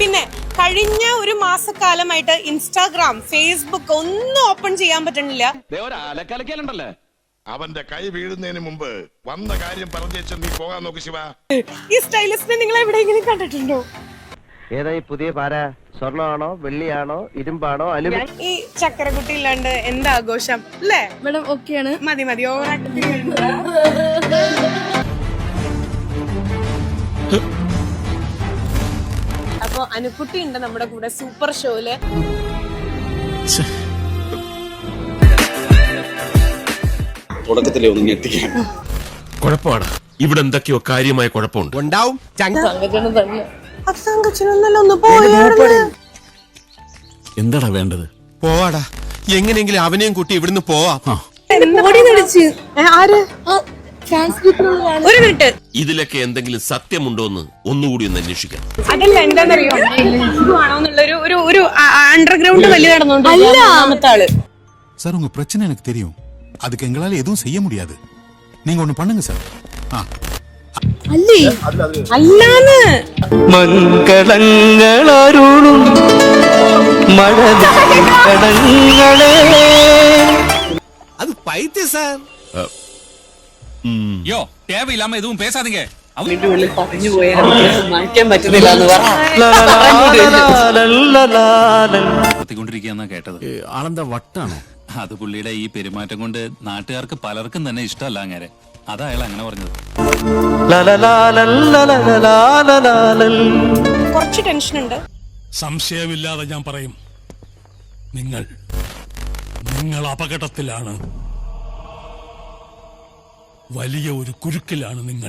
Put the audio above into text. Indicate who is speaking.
Speaker 1: പിന്നെ കഴിഞ്ഞ ഒരു മാസക്കാലമായിട്ട് ഇൻസ്റ്റാഗ്രാം ഫേസ്ബുക്ക് ഒന്നും ഓപ്പൺ ചെയ്യാൻ പറ്റണില്ല
Speaker 2: അലക്കലക്കലുണ്ടല്ലേ?
Speaker 3: അവന്റെ കൈ വീഴുന്നതിന് മുമ്പ് വന്ന കാര്യം പറഞ്ഞു നീ പോകാൻ നോക്ക് ശിവ.
Speaker 1: ഈ സ്റ്റൈലിസ്റ്റിനെ നിങ്ങൾ എവിടെയെങ്കിലും കണ്ടിട്ടുണ്ടോ?
Speaker 4: ഏതാ ഈ പുതിയ പാര? സ്വർണമാണോ വെള്ളിയാണോ ഇരുമ്പാണോ അലു
Speaker 1: ഈ ചക്കരക്കുട്ടി ഇല്ലാണ്ട് എന്താ ആഘോഷം? അല്ലേ?
Speaker 5: മേഡം ഓക്കെയാണ്.
Speaker 1: മതി മതി ഓവറായിട്ട് അപ്പൊ അനുക്കുട്ടി ഉണ്ട് നമ്മുടെ കൂടെ സൂപ്പർ ഷോയിൽ.
Speaker 2: തുടക്കത്തിലേ ഒന്ന് ഞെട്ടിക്കാൻ.
Speaker 6: കുഴപ്പമാണ് ഇവിടെ എന്തൊക്കെയോ കാര്യമായ കുഴപ്പമുണ്ട്.
Speaker 7: ഉണ്ടാവും.
Speaker 5: തന്നെ.
Speaker 1: അച്ഛനൊന്നല്ല ഒന്ന് പോയായിരുന്നു.
Speaker 7: എന്താടാ വേണ്ടത്? പോവാടാ. എങ്ങനെയെങ്കിലും അവനെയും കൂട്ടി ഇവിടുന്ന് പോവാ.
Speaker 1: ആര്? ഒരു മിനിറ്റ്
Speaker 6: ഇതിലൊക്കെ എന്തെങ്കിലും സത്യമുണ്ടോ എന്ന് ഒന്നുകൂടി ഒന്ന് അന്വേഷിക്കാം
Speaker 1: അതല്ല എന്താണെന്നറിയോ ആണോന്നുള്ള ഒരു ഒരു ഒരു അണ്ടർഗ്രൗണ്ട് വലിയ നടന്നുകൊണ്ട് രണ്ടാമത്തെ ആള്
Speaker 8: சார் உங்க பிரச்சனை எனக்கு தெரியும் அதுக்கு எங்களால எதுவும் செய்ய முடியாது நீங்க ஒண்ணு பண்ணுங்க சார் ஆ
Speaker 5: അല്ലേ
Speaker 1: അല്ലാന്ന്
Speaker 4: മംഗളങ്ങളരുളും മഴകളേ
Speaker 7: அது பைத்திய சார்
Speaker 9: யோ தேவையில்லாம எதுவும் பேசாதீங்க നടത്തിക്കൊണ്ടിരിക്കുകയെന്നാ കേട്ടത്
Speaker 7: ആളെന്താ വട്ടാണോ
Speaker 9: അത് പുള്ളിയുടെ ഈ പെരുമാറ്റം കൊണ്ട് നാട്ടുകാർക്ക് പലർക്കും തന്നെ ഇഷ്ടമല്ല അങ്ങനെ അതാ അയാൾ അങ്ങനെ പറഞ്ഞത്
Speaker 1: കുറച്ച് ടെൻഷൻ ഉണ്ട്
Speaker 10: സംശയമില്ലാതെ ഞാൻ പറയും നിങ്ങൾ നിങ്ങൾ അപകടത്തിലാണ് വലിയ ഒരു കുരുക്കിലാണ് നിങ്ങൾ.